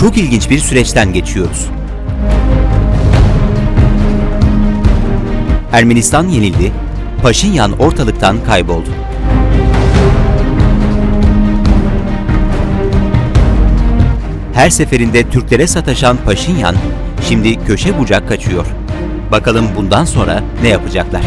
çok ilginç bir süreçten geçiyoruz. Ermenistan yenildi, Paşinyan ortalıktan kayboldu. Her seferinde Türklere sataşan Paşinyan şimdi köşe bucak kaçıyor. Bakalım bundan sonra ne yapacaklar?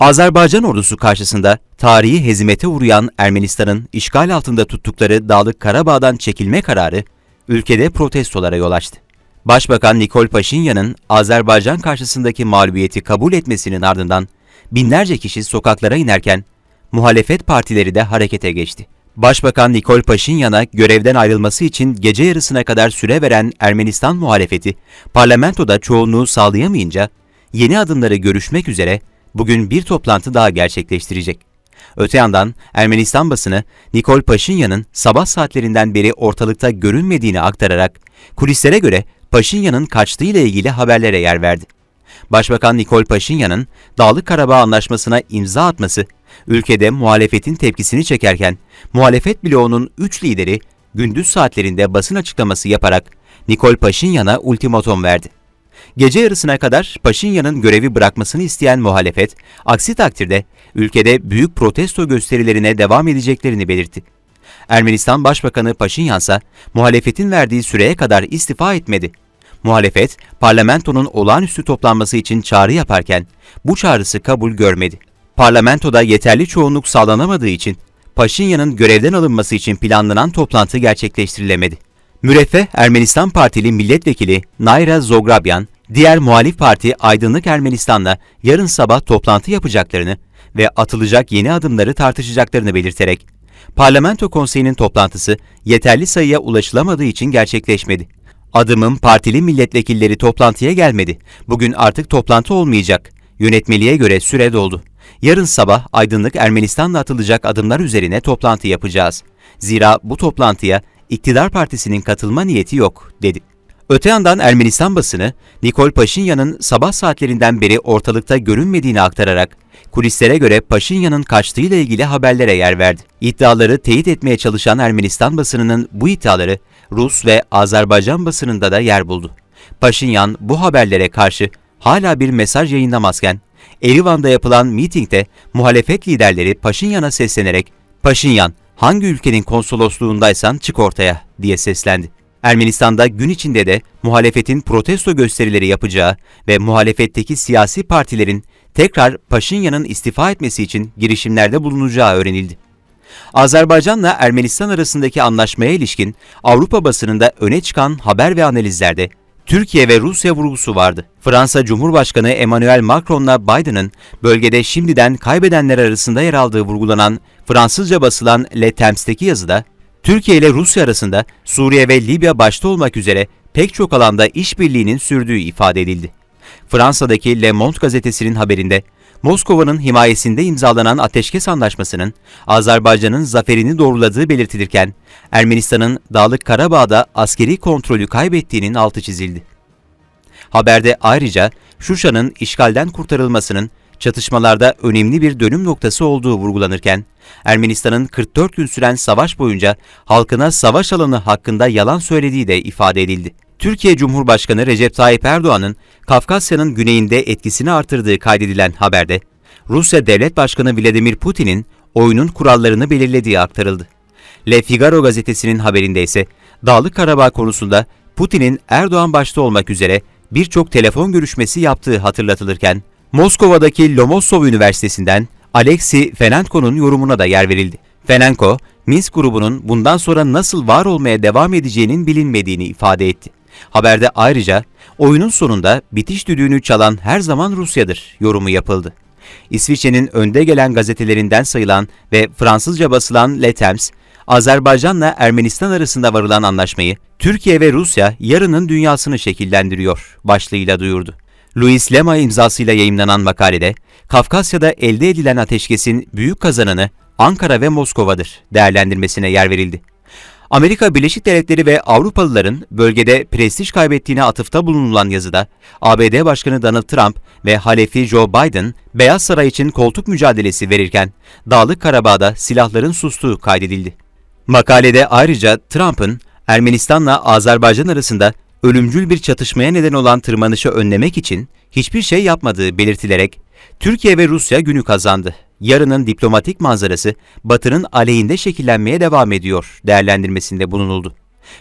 Azerbaycan ordusu karşısında tarihi hezimete uğrayan Ermenistan'ın işgal altında tuttukları Dağlık Karabağ'dan çekilme kararı ülkede protestolara yol açtı. Başbakan Nikol Paşinyan'ın Azerbaycan karşısındaki mağlubiyeti kabul etmesinin ardından binlerce kişi sokaklara inerken muhalefet partileri de harekete geçti. Başbakan Nikol Paşinyan'a görevden ayrılması için gece yarısına kadar süre veren Ermenistan muhalefeti parlamentoda çoğunluğu sağlayamayınca yeni adımları görüşmek üzere bugün bir toplantı daha gerçekleştirecek. Öte yandan Ermenistan basını Nikol Paşinyan'ın sabah saatlerinden beri ortalıkta görünmediğini aktararak kulislere göre Paşinyan'ın kaçtığı ile ilgili haberlere yer verdi. Başbakan Nikol Paşinyan'ın Dağlık Karabağ Anlaşması'na imza atması ülkede muhalefetin tepkisini çekerken muhalefet bloğunun 3 lideri gündüz saatlerinde basın açıklaması yaparak Nikol Paşinyan'a ultimatom verdi. Gece yarısına kadar Paşinyan'ın görevi bırakmasını isteyen muhalefet, aksi takdirde ülkede büyük protesto gösterilerine devam edeceklerini belirtti. Ermenistan Başbakanı Paşinyan ise muhalefetin verdiği süreye kadar istifa etmedi. Muhalefet, parlamentonun olağanüstü toplanması için çağrı yaparken bu çağrısı kabul görmedi. Parlamentoda yeterli çoğunluk sağlanamadığı için Paşinyan'ın görevden alınması için planlanan toplantı gerçekleştirilemedi. Müreffeh Ermenistan Partili milletvekili Nayra Zograbyan, diğer muhalif parti Aydınlık Ermenistan'la yarın sabah toplantı yapacaklarını ve atılacak yeni adımları tartışacaklarını belirterek, Parlamento Konseyi'nin toplantısı yeterli sayıya ulaşılamadığı için gerçekleşmedi. Adımın partili milletvekilleri toplantıya gelmedi. Bugün artık toplantı olmayacak. Yönetmeliğe göre süre doldu. Yarın sabah aydınlık Ermenistan'la atılacak adımlar üzerine toplantı yapacağız. Zira bu toplantıya iktidar partisinin katılma niyeti yok, dedi. Öte yandan Ermenistan basını, Nikol Paşinyan'ın sabah saatlerinden beri ortalıkta görünmediğini aktararak, kulislere göre Paşinyan'ın kaçtığıyla ilgili haberlere yer verdi. İddiaları teyit etmeye çalışan Ermenistan basınının bu iddiaları Rus ve Azerbaycan basınında da yer buldu. Paşinyan bu haberlere karşı hala bir mesaj yayınlamazken, Erivan'da yapılan mitingde muhalefet liderleri Paşinyan'a seslenerek, Paşinyan, hangi ülkenin konsolosluğundaysan çık ortaya diye seslendi. Ermenistan'da gün içinde de muhalefetin protesto gösterileri yapacağı ve muhalefetteki siyasi partilerin tekrar Paşinyan'ın istifa etmesi için girişimlerde bulunacağı öğrenildi. Azerbaycan'la Ermenistan arasındaki anlaşmaya ilişkin Avrupa basınında öne çıkan haber ve analizlerde Türkiye ve Rusya vurgusu vardı. Fransa Cumhurbaşkanı Emmanuel Macron'la Biden'ın bölgede şimdiden kaybedenler arasında yer aldığı vurgulanan Fransızca basılan Le Times'teki yazıda Türkiye ile Rusya arasında Suriye ve Libya başta olmak üzere pek çok alanda işbirliğinin sürdüğü ifade edildi. Fransa'daki Le Monde gazetesinin haberinde Moskova'nın himayesinde imzalanan ateşkes anlaşmasının Azerbaycan'ın zaferini doğruladığı belirtilirken Ermenistan'ın Dağlık Karabağ'da askeri kontrolü kaybettiğinin altı çizildi. Haberde ayrıca Şuşa'nın işgalden kurtarılmasının çatışmalarda önemli bir dönüm noktası olduğu vurgulanırken, Ermenistan'ın 44 gün süren savaş boyunca halkına savaş alanı hakkında yalan söylediği de ifade edildi. Türkiye Cumhurbaşkanı Recep Tayyip Erdoğan'ın Kafkasya'nın güneyinde etkisini artırdığı kaydedilen haberde, Rusya Devlet Başkanı Vladimir Putin'in oyunun kurallarını belirlediği aktarıldı. Le Figaro gazetesinin haberinde ise Dağlık Karabağ konusunda Putin'in Erdoğan başta olmak üzere birçok telefon görüşmesi yaptığı hatırlatılırken, Moskova'daki Lomonosov Üniversitesi'nden Alexey Fenenko'nun yorumuna da yer verildi. Fenenko, Minsk grubunun bundan sonra nasıl var olmaya devam edeceğinin bilinmediğini ifade etti. Haberde ayrıca oyunun sonunda bitiş düdüğünü çalan her zaman Rusya'dır yorumu yapıldı. İsviçre'nin önde gelen gazetelerinden sayılan ve Fransızca basılan Le Temps, Azerbaycan'la Ermenistan arasında varılan anlaşmayı Türkiye ve Rusya yarının dünyasını şekillendiriyor başlığıyla duyurdu. Louis Lema imzasıyla yayımlanan makalede, Kafkasya'da elde edilen ateşkesin büyük kazananı Ankara ve Moskova'dır değerlendirmesine yer verildi. Amerika Birleşik Devletleri ve Avrupalıların bölgede prestij kaybettiğine atıfta bulunulan yazıda, ABD Başkanı Donald Trump ve halefi Joe Biden, Beyaz Saray için koltuk mücadelesi verirken, Dağlık Karabağ'da silahların sustuğu kaydedildi. Makalede ayrıca Trump'ın Ermenistan'la Azerbaycan arasında ölümcül bir çatışmaya neden olan tırmanışı önlemek için hiçbir şey yapmadığı belirtilerek, Türkiye ve Rusya günü kazandı. Yarının diplomatik manzarası Batı'nın aleyhinde şekillenmeye devam ediyor değerlendirmesinde bulunuldu.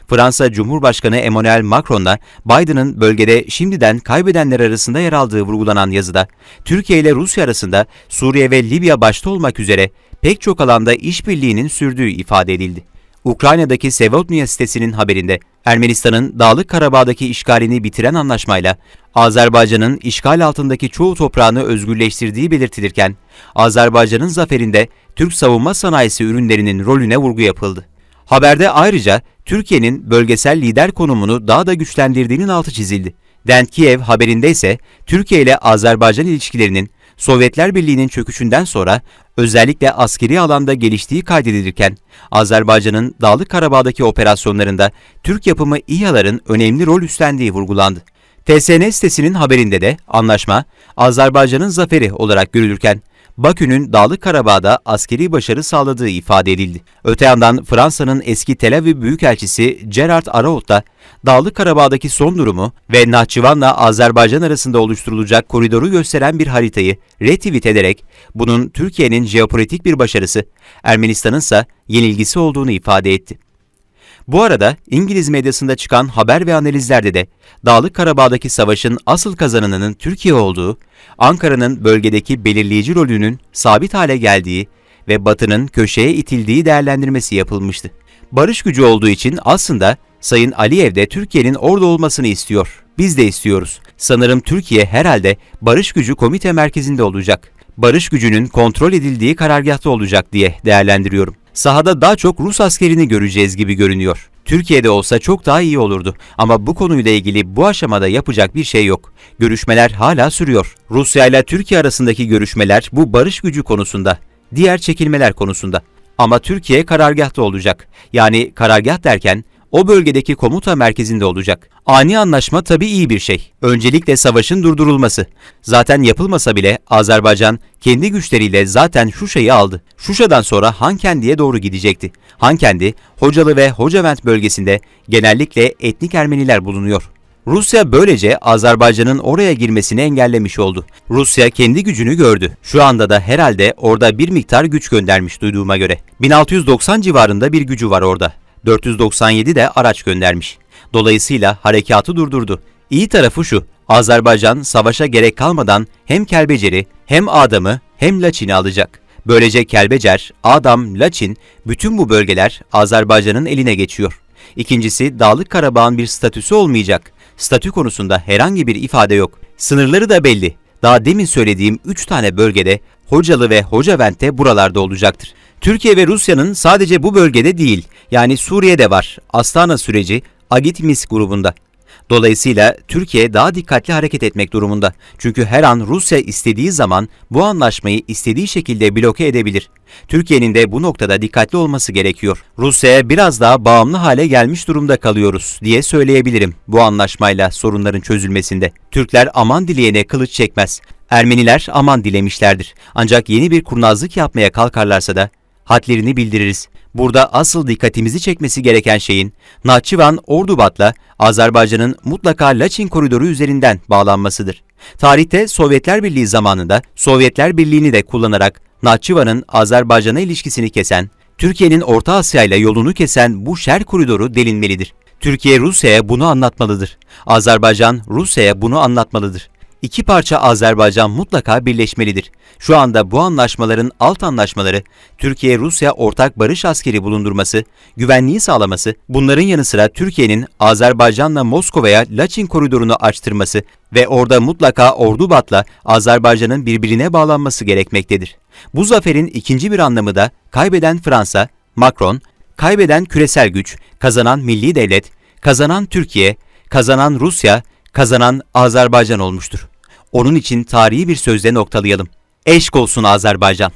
Fransa Cumhurbaşkanı Emmanuel Macron da Biden'ın bölgede şimdiden kaybedenler arasında yer aldığı vurgulanan yazıda, Türkiye ile Rusya arasında Suriye ve Libya başta olmak üzere pek çok alanda işbirliğinin sürdüğü ifade edildi. Ukrayna'daki Sevodnya sitesinin haberinde Ermenistan'ın Dağlık Karabağ'daki işgalini bitiren anlaşmayla Azerbaycan'ın işgal altındaki çoğu toprağını özgürleştirdiği belirtilirken, Azerbaycan'ın zaferinde Türk savunma sanayisi ürünlerinin rolüne vurgu yapıldı. Haberde ayrıca Türkiye'nin bölgesel lider konumunu daha da güçlendirdiğinin altı çizildi. Den Kiev haberinde ise Türkiye ile Azerbaycan ilişkilerinin Sovyetler Birliği'nin çöküşünden sonra özellikle askeri alanda geliştiği kaydedilirken, Azerbaycan'ın Dağlık Karabağ'daki operasyonlarında Türk yapımı İHA'ların önemli rol üstlendiği vurgulandı. TSN sitesinin haberinde de anlaşma Azerbaycan'ın zaferi olarak görülürken, Bakü'nün Dağlık Karabağ'da askeri başarı sağladığı ifade edildi. Öte yandan Fransa'nın eski Tel Aviv Büyükelçisi Gerard Araut da Dağlık Karabağ'daki son durumu ve Nahçıvan'la Azerbaycan arasında oluşturulacak koridoru gösteren bir haritayı retweet ederek bunun Türkiye'nin jeopolitik bir başarısı, Ermenistan'ın ise yenilgisi olduğunu ifade etti. Bu arada İngiliz medyasında çıkan haber ve analizlerde de Dağlık Karabağ'daki savaşın asıl kazananının Türkiye olduğu, Ankara'nın bölgedeki belirleyici rolünün sabit hale geldiği ve Batı'nın köşeye itildiği değerlendirmesi yapılmıştı. Barış gücü olduğu için aslında Sayın Aliyev de Türkiye'nin orada olmasını istiyor. Biz de istiyoruz. Sanırım Türkiye herhalde Barış Gücü Komite Merkezi'nde olacak. Barış gücünün kontrol edildiği karargahta olacak diye değerlendiriyorum sahada daha çok Rus askerini göreceğiz gibi görünüyor. Türkiye'de olsa çok daha iyi olurdu ama bu konuyla ilgili bu aşamada yapacak bir şey yok. Görüşmeler hala sürüyor. Rusya ile Türkiye arasındaki görüşmeler bu barış gücü konusunda, diğer çekilmeler konusunda. Ama Türkiye karargahta olacak. Yani karargah derken o bölgedeki komuta merkezinde olacak. Ani anlaşma tabii iyi bir şey. Öncelikle savaşın durdurulması. Zaten yapılmasa bile Azerbaycan kendi güçleriyle zaten Şuşa'yı aldı. Şuşa'dan sonra Hankendi'ye doğru gidecekti. Hankendi, Hocalı ve Hocavent bölgesinde genellikle etnik Ermeniler bulunuyor. Rusya böylece Azerbaycan'ın oraya girmesini engellemiş oldu. Rusya kendi gücünü gördü. Şu anda da herhalde orada bir miktar güç göndermiş duyduğuma göre. 1690 civarında bir gücü var orada. 497 de araç göndermiş. Dolayısıyla harekatı durdurdu. İyi tarafı şu, Azerbaycan savaşa gerek kalmadan hem Kelbecer'i hem Adam'ı hem Laçin'i alacak. Böylece Kelbecer, Adam, Laçin bütün bu bölgeler Azerbaycan'ın eline geçiyor. İkincisi Dağlık Karabağ'ın bir statüsü olmayacak. Statü konusunda herhangi bir ifade yok. Sınırları da belli. Daha demin söylediğim 3 tane bölgede Hocalı ve Hocavent'te buralarda olacaktır. Türkiye ve Rusya'nın sadece bu bölgede değil, yani Suriye'de var. Astana süreci Agitmis grubunda. Dolayısıyla Türkiye daha dikkatli hareket etmek durumunda. Çünkü her an Rusya istediği zaman bu anlaşmayı istediği şekilde bloke edebilir. Türkiye'nin de bu noktada dikkatli olması gerekiyor. Rusya'ya biraz daha bağımlı hale gelmiş durumda kalıyoruz diye söyleyebilirim bu anlaşmayla sorunların çözülmesinde. Türkler aman dileyene kılıç çekmez. Ermeniler aman dilemişlerdir. Ancak yeni bir kurnazlık yapmaya kalkarlarsa da hadlerini bildiririz. Burada asıl dikkatimizi çekmesi gereken şeyin Nahçıvan Ordubat'la Azerbaycan'ın mutlaka Laçin koridoru üzerinden bağlanmasıdır. Tarihte Sovyetler Birliği zamanında Sovyetler Birliği'ni de kullanarak Nahçıvan'ın Azerbaycan'a ilişkisini kesen, Türkiye'nin Orta Asya ile yolunu kesen bu şer koridoru delinmelidir. Türkiye Rusya'ya bunu anlatmalıdır. Azerbaycan Rusya'ya bunu anlatmalıdır. İki parça Azerbaycan mutlaka birleşmelidir. Şu anda bu anlaşmaların alt anlaşmaları, Türkiye-Rusya ortak barış askeri bulundurması, güvenliği sağlaması, bunların yanı sıra Türkiye'nin Azerbaycan'la Moskova'ya Laçin koridorunu açtırması ve orada mutlaka Ordubat'la Azerbaycan'ın birbirine bağlanması gerekmektedir. Bu zaferin ikinci bir anlamı da kaybeden Fransa, Macron, kaybeden küresel güç, kazanan milli devlet, kazanan Türkiye, kazanan Rusya, kazanan Azerbaycan olmuştur. Onun için tarihi bir sözle noktalayalım. Eşk olsun Azerbaycan.